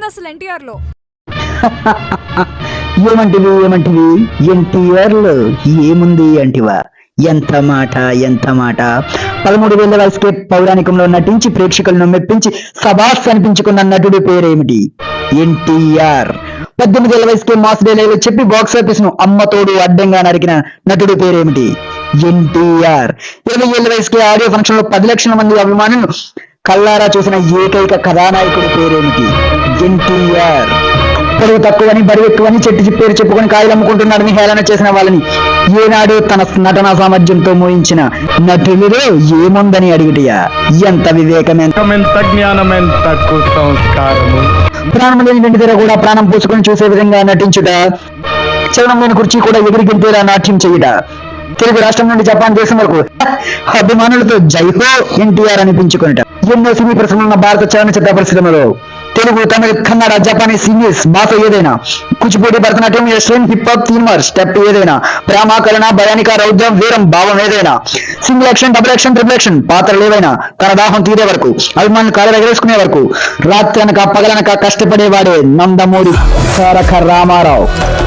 ఉంది అసలు ఎన్టీఆర్లో? ఏమంటివి ఏమంటివి? ఎన్టీఆర్లో ఏముంది అంటివా? ఎంత మాట ఎంత మాట? పదమూడు వేల వయసుకే పౌరాణికంలో నటించి ప్రేక్షకులను మెప్పించి సభాస్ అనిపించుకున్న నటుడి పేరేమిటి? ఎన్టీఆర్. పద్దెనిమిది ఏళ్ళ వయసుకే మాస్ డైలాగులు చెప్పి బాక్స్ ఆఫీస్ను అమ్మతోడు అడ్డంగా నరికిన నటుడి పేరేమిటి? ఎన్టీఆర్. ఇరవై ఏళ్ళ వయసుకే ఆడియో ఫంక్షన్లో పది లక్షల మంది అభిమానులు కల్లారా చూసిన ఏకైక కథానాయకుడి పేరేమిటి? ఎన్టీఆర్ పొడవు తక్కువని బరువు ఎక్కువని చెట్టు పేరు చెప్పుకొని కాయలు అమ్ముకుంటున్నాడని హేళన చేసిన వాళ్ళని ఏనాడు తన నటనా సామర్థ్యంతో మోయించిన నటుడిలో ఏముందని అడిగిటయా? ఎంత వివేకమైన ఎంత జ్ఞానమెంత కుసంస్కారము. ప్రాణం లేని వెండి తెర కూడా ప్రాణం పూసుకొని చూసే విధంగా నటించుట చలనం లేని కుర్చీ కూడా ఎగిరి గెంతేలా నాట్యం చేయుట. తెలుగు రాష్ట్రం నుండి జపాన్ దేశం వరకు అభిమానులతో జైహో ఎన్టీఆర్ అనిపించుకునేట. ఎన్నో సినీ పరిశ్రమలు ఉన్న భారత చలనచిత్ర పరిశ్రమలో తెలుగు తమిళ కన్నడ జపానీస్ ఇంగ్లీష్ భాష ఏదైనా. Kuchipudi Bharatanatyam western hip hop థీమర్ step ఏదైనా. ప్రేమ కలన భయానిక రౌద్రం వీరం భావం ఏదైనా. Single action double action triple action పాత్రలు ఏవైనా. తన దాహం తీరే వరకు అభిమానులు కాలు ఎగరేసుకునే వరకు రాత్రి అనక పగలనక కష్టపడేవాడే నందమూరి. తారక రామారావు.